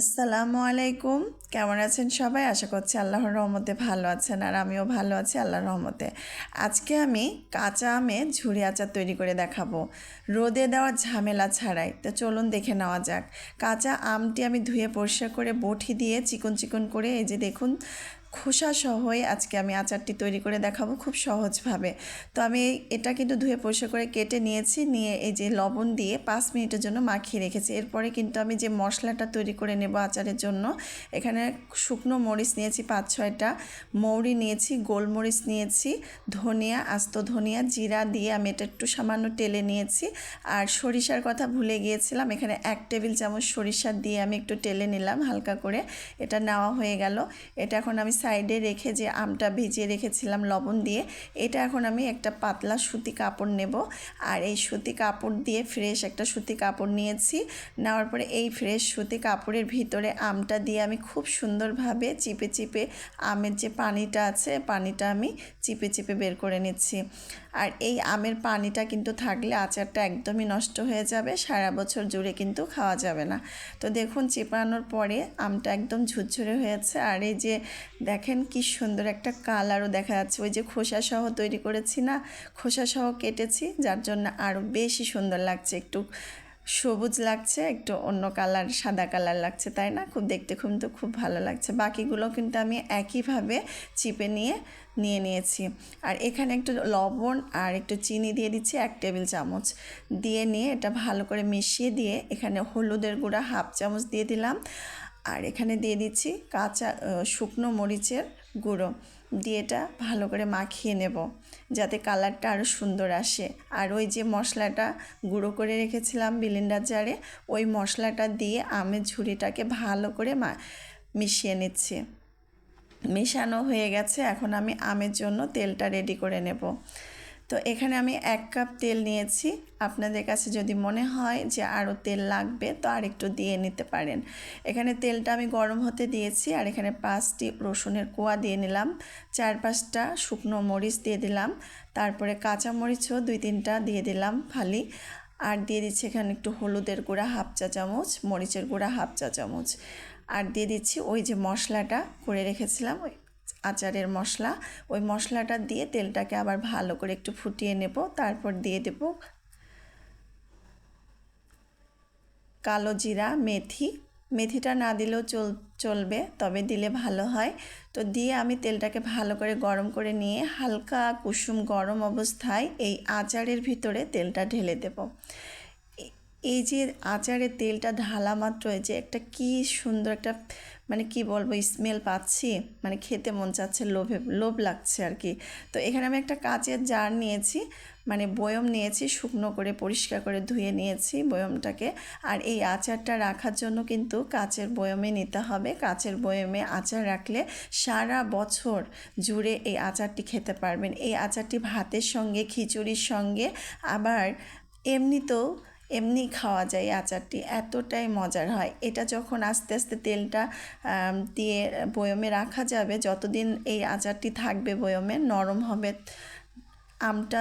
আসসালামু আলাইকুম। কেমন আছেন সবাই? আশা করছি আল্লাহর রহমতে ভালো আছেন আর আমিও ভালো আছি আল্লাহর রহমতে। আজকে আমি কাঁচা আমে ঝুড়ি আচার তৈরি করে দেখাবো। রোদে দেওয়া ঝামেলা ছাড়াই। তো চলুন দেখে নেওয়া যাক। কাঁচা আমটি আমি ধুয়ে পরিষ্কার করে বটি দিয়ে চিকন চিকন করে এই যে দেখুন খোসা সহই আজকে আমি আচারটি তৈরি করে দেখাবো খুব সহজভাবে। তো আমি এটা কিন্তু ধুয়ে পরিষ্কার করে কেটে নিয়েছি, নিয়ে এই যে লবণ দিয়ে পাঁচ মিনিটের জন্য মাখিয়ে রেখেছি। এরপরে কিন্তু আমি যে মশলাটা তৈরি করে নেব আচারের জন্য, এখানে শুকনো মরিচ নিয়েছি পাঁচ ছয়টা, মৌরি নিয়েছি, গোলমরিচ নিয়েছি, ধনিয়া, আস্ত ধনিয়া, জিরা দিয়ে আমি এটা একটু সামান্য টেলে নিয়েছি। আর সরিষার কথা ভুলে গিয়েছিলাম, এখানে এক টেবিল চামচ সরিষা দিয়ে আমি একটু টেলে নিলাম হালকা করে, এটা নেওয়া হয়ে গেল। এটা এখন আমি সাইডে রেখে যে আমটা ভিজিয়ে রেখেছিলাম লবণ দিয়ে, এটা এখন আমি একটা পাতলা সুতি কাপড় নেব। আর এই সুতি কাপড় দিয়ে ফ্রেশ একটা সুতি কাপড় নিয়েছি। নেওয়ার পরে এই ফ্রেশ সুতি কাপড়ের ভিতরে আমটা দিয়ে আমি খুব সুন্দরভাবে চিপে চিপে আমের যে পানিটা আছে, পানিটা আমি চিপে চিপে বের করে নিচ্ছি। আর এই আমের পানিটা কিন্তু থাকলে আচারটা একদমই নষ্ট হয়ে যাবে, সারা বছর জুড়ে কিন্তু খাওয়া যাবে না। তো দেখুন, চেপানোর পরে আমটা একদম ঝুরঝুরে হয়েছে আর এই যে দেখেন কি সুন্দর একটা কালারও দেখা যাচ্ছে। ওই যে খোসা সহ তৈরি করেছি না, খোসা সহ কেটেছি, যার জন্য আরও বেশি সুন্দর লাগছে একটু সবুজ লাগছে, একটু অন্য কালার, সাদা কালার লাগছে, তাই না? খুব দেখতে খুব, তো খুব ভালো লাগছে। বাকিগুলো কিন্তু আমি একইভাবে চিপে নিয়ে নিয়ে নিয়েছি। আর এখানে একটু লবণ আর একটু চিনি দিয়ে দিচ্ছি, এক টেবিল চামচ। দিয়ে নিয়ে এটা ভালো করে মিশিয়ে দিয়ে এখানে হলুদের গুঁড়া হাফ চামচ দিয়ে দিলাম। আর এখানে দিয়ে দিচ্ছি কাঁচা শুকনো মরিচের গুঁড়ো। দিয়ে এটা ভালো করে মাখিয়ে নেব, যাতে কালারটা আরও সুন্দর আসে। আর ওই যে মশলাটা গুঁড়ো করে রেখেছিলাম বিলিন্ডার জারে, ওই মশলাটা দিয়ে আমের ঝুড়িটাকে ভালো করে মা, মিশিয়ে নিচ্ছি। মেশানো হয়ে গেছে, এখন আমি আমের জন্য তেলটা রেডি করে নেব। তো এখানে আমি এক কাপ তেল নিয়েছি। আপনাদের কাছে যদি মনে হয় যে আরও তেল লাগবে, তো আর একটু দিয়ে নিতে পারেন। এখানে তেলটা আমি গরম হতে দিয়েছি, আর এখানে পাঁচটি রসুনের কোয়া দিয়ে নিলাম। চার পাঁচটা শুকনো মরিচ দিয়ে দিলাম। তারপরে কাঁচা মরিচও দুই তিনটা দিয়ে দিলাম ফালি। আর দিয়ে দিচ্ছি এখানে একটু হলুদের গুঁড়া হাফ চা চামচ, মরিচের গুঁড়া হাফ চা চামচ। আর দিয়ে দিচ্ছি ওই যে মশলাটা করে রেখেছিলাম, ওই আচারের মশলা। ওই মশলাটা দিয়ে তেলটাকে আবার ভালো করে একটু ফুটিয়ে নেব, তারপর দিয়ে দেব কালো জিরা, মেথি। মেথিটা না দিলেও চল, চলবে, তবে দিলে ভালো হয়। তো দিয়ে আমি তেলটাকে ভালো করে গরম করে নিয়ে হালকা কুসুম গরম অবস্থায় এই আচারের ভিতরে তেলটা ঢেলে দেব। এই যে আচারের তেলটা ঢালা মাত্র যে একটা কি সুন্দর একটা মানে কি বলব স্মেল পাচ্ছি মানে খেতে মন চাচ্ছে, লোভে, লোভ লাগছে আর কি। তো এখানে আমি একটা কাঁচের জার নিয়েছি মানে বয়ম নিয়েছি, শুকনো করে, পরিষ্কার করে ধুয়ে নিয়েছি বয়মটাকে। আর এই আচারটা রাখার জন্য কিন্তু কাচের বয়মে নিতে হবে। কাচের বয়মে আচার রাখলে সারা বছর জুড়ে এই আচারটি খেতে পারবেন। এই আচারটি ভাতের সঙ্গে, খিচুড়ির সঙ্গে, আবার এমনিতেও এমনি খাওয়া যায় আচারটি, এতটাই মজার হয়। এটা যখন আস্তে আস্তে তেলটা দিয়ে বয়মে রাখা যাবে, যতদিন এই আচারটি থাকবে বয়মে, নরম হবে, আমটা